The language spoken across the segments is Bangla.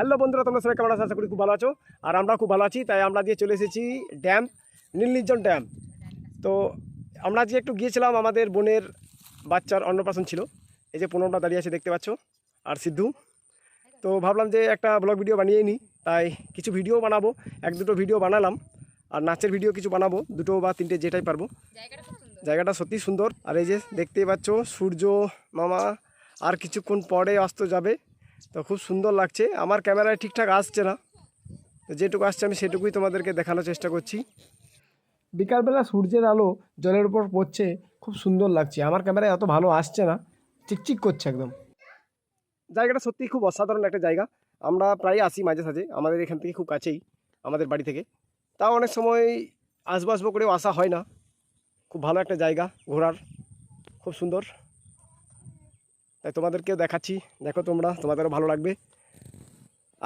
হ্যালো বন্ধুরা তোমরা সবাই কেমন আছো? আশা করি খুব ভালো আছো। আর আমরা খুব ভালো আছি তাই আমরা দিয়ে চলে এসেছি ড্যাম নীল নির্জন ড্যাম। তো আমরা যে একটু গিয়েছিলাম আমাদের বোনের বাচ্চার অন্নপ্রাশন ছিল। এই যে পনেরোটা দাঁড়িয়ে আছে দেখতে পাচ্ছ আর সিদ্ধু। তো ভাবলাম যে একটা ব্লগ ভিডিও বানিয়ে নিই তাই কিছু ভিডিও বানাবো। এক দুটো ভিডিও বানালাম আর নাচের ভিডিও কিছু বানাবো দুটো বা তিনটে যেটাই পারব। জায়গাটা সত্যি সুন্দর। আর এই যে দেখতেই পাচ্ছ সূর্য মামা আর কিছুক্ষণ পরে অস্ত যাবে। তো খুব সুন্দর লাগছে। আমার ক্যামেরায় ঠিকঠাক আসছে না। তো যেটুকু আসছে আমি সেটুকুই তোমাদেরকে দেখানোর চেষ্টা করছি। বিকালবেলা সূর্যের আলো জলের উপর পড়ছে, খুব সুন্দর লাগছে। আমার ক্যামেরায় এত ভালো আসছে না, চিকচিক করছে একদম। জায়গাটা সত্যিই খুব অসাধারণ একটা জায়গা। আমরা প্রায় আসি মাঝে সাঝে, আমাদের এখান থেকে খুব কাছেই, আমাদের বাড়ি থেকে। তাও অনেক সময় আসব আসব করেও আসা হয় না। খুব ভালো একটা জায়গা ঘোরার, খুব সুন্দর। তাই তোমাদেরকেও দেখাচ্ছি। দেখো তোমরা তোমাদেরও ভালো লাগবে।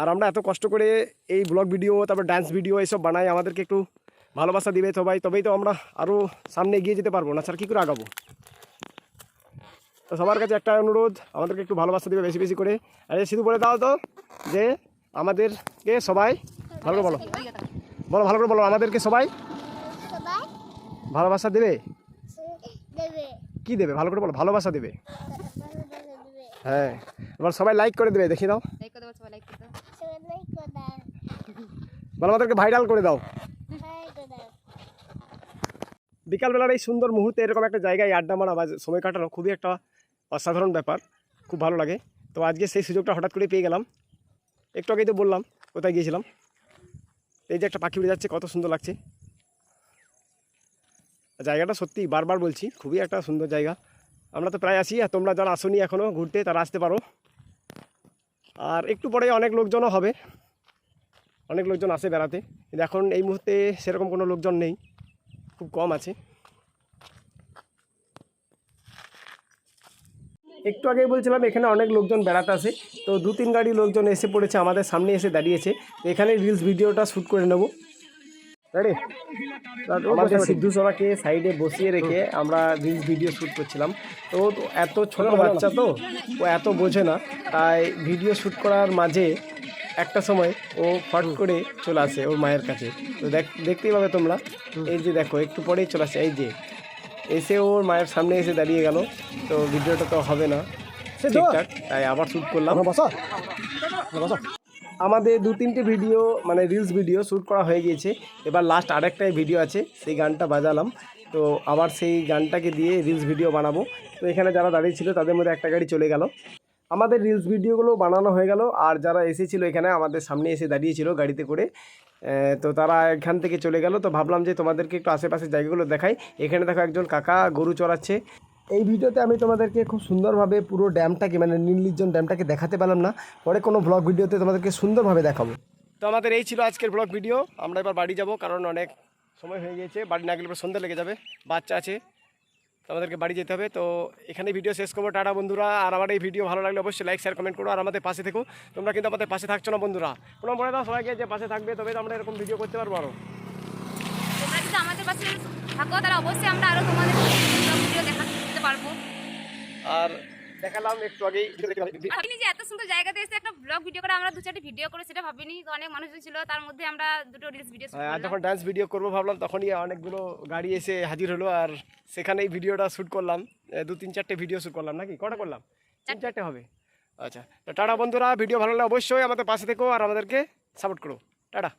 আর আমরা এত কষ্ট করে এই ব্লগ ভিডিও তারপর ডান্স ভিডিও এইসব বানাই আমাদেরকে একটু ভালোবাসা দিবে সবাই তবেই তো আমরা আরও সামনে এগিয়ে যেতে পারব। না স্যার কী করে আগাবো? তো সবার কাছে একটা অনুরোধ আমাদেরকে একটু ভালোবাসা দিবে বেশি বেশি করে। আরে শুধু বলে দাও তো যে আমাদেরকে সবাই ভালো করে বলো। বলো ভালো করে বলো আমাদেরকে সবাই ভালোবাসা দেবে। কি দেবে? ভালো করে বলো ভালোবাসা দেবে? হ্যাঁ। এবার সবাই লাইক করে দেবে দেখি দাও লাইক করে দেবো সবাই লাইক করে দাও। সবাই লাইক করে দাও। বলো আমাদেরকে ভাইরাল করে দাও। করে দাও। বিকালবেলার এই সুন্দর মুহূর্তে এরকম একটা জায়গায় আড্ডা মারা বা সময় কাটানো খুবই একটা অসাধারণ ব্যাপার খুব ভালো লাগে। তো আজকে সেই সুযোগটা হঠাৎ করে পেয়ে গেলাম। একটু আগেই তো বললাম কোথায় গিয়েছিলাম? এই যে একটা পাখি উড়ে যাচ্ছে কত সুন্দর লাগছে। জায়গাটা সত্যি বারবার বলছি খুবই একটা সুন্দর জায়গা। আমরা তো প্রায় আসি আর তোমরা যারা আসনি এখনও ঘুরতে, তারা আসতে পারো। আর একটু পরে অনেক লোকজনও হবে। অনেক লোকজন আসে বেড়াতে। কিন্তু এখন এই মুহূর্তে সেরকম কোনো লোকজন নেই। খুব কম আছে। একটু আগেই বলছিলাম, এখানে অনেক লোকজন বেড়াতে আসে। তো দু তিন গাড়ি লোকজন এসে পড়েছে, আমাদের সামনে এসে দাঁড়িয়েছে। এখানে রিলস ভিডিওটা শ্যুট করে নেব। রেডি আমাদের সিদ্ধু সরাকে সাইডে বসিয়ে রেখে আমরা রিলস ভিডিও শ্যুট করছিলাম। তো এত ছোট বাচ্চা তো ও এত বোঝে না তাই ভিডিও শ্যুট করার মাঝে একটা সময় ও ফট করে চলে আসে ওর মায়ের কাছে। তো দেখ দেখতেই পাবে তোমরা। এই যে দেখো একটু পরেই চলে আসে এই যে। এসে ওর মায়ের সামনে এসে দাঁড়িয়ে গেল। তো ভিডিওটা তো হবে না ঠিকঠাক তাই আবার শ্যুট করলাম। আমাদের দু তিনটে ভিডিও মানে রিলস ভিডিও শ্যুট করা হয়ে গিয়েছে। এবার লাস্ট আরেকটাই ভিডিও আছে, সেই গানটা বাজালাম। তো আবার সেই গানটাকে দিয়ে রিলস ভিডিও বানাবো। তো এখানে যারা দাঁড়িয়ে ছিল, তাদের মধ্যে একটা গাড়ি চলে গেল। আমাদের রিলস ভিডিওগুলো বানানো হয়ে গেল, আর যারা এসেছিল এখানে, আমাদের সামনে এসে দাঁড়িয়েছিল গাড়িতে করে। তো তারা এখান থেকে চলে গেল। তো ভাবলাম যে তোমাদেরকে একটু আশেপাশের জায়গাগুলো দেখাই। এখানে দেখো একজন কাকা গরু চড়াচ্ছে। এই ভিডিওতে আমি তোমাদেরকে খুব সুন্দরভাবে পুরো ড্যামটাকে মানে নীলনির্জন ড্যামটাকে দেখাতে পারলাম না। পরে কোনো ব্লগ ভিডিওতে তোমাদেরকে সুন্দরভাবে দেখাবো। তো আমাদের এই ছিল আজকের ব্লগ ভিডিও আমরা এবার বাড়ি যাব, কারণ অনেক সময় হয়ে গিয়েছে। বাড়ি না গেলে সন্ধ্যা লেগে যাবে, বাচ্চা আছে। তো আমাদেরকে বাড়ি যেতে হবে। তো এখানে ভিডিও শেষ করব। টাটা বন্ধুরা। আর আমার এই ভিডিও ভালো লাগলে অবশ্যই লাইক শেয়ার কমেন্ট করো। আর আমাদের পাশে থেকো। তোমরা কিন্তু আমাদের পাশে থাকছো না বন্ধুরা। কোনো মনে দাও সবাইকে যে পাশে থাকবে, তবে তো আমরা এরকম ভিডিও করতে পারব আরও আমাদের পাশে থাকো, তাহলে অবশ্যই আমরা আরও তোমাদের ভিডিও দেখা পারব। আর দেখালাম একটু আগেই যে এত সুন্দর জায়গাতে এসে একটা ব্লগ ভিডিও করে আমরা দু চারটি ভিডিও করে সেটা ভাবিনি অনেক ছিল তার মধ্যে আমরা দুটো রিলস ভিডিও হ্যাঁ, আর যখন ডান্স ভিডিও করব ভাবলাম তখনই অনেকগুলো গাড়ি এসে হাজির হলো আর সেখানেই ভিডিওটা শ্যুট করলাম। দু তিন চারটে ভিডিও শ্যুট করলাম নাকি? কটা করলাম? তিন চারটে। হবে। আচ্ছা তো টাটা বন্ধুরা ভিডিও ভালো লাগলে অবশ্যই আমাদের পাশে থেকো আর আমাদেরকে সাপোর্ট করো। টাটা।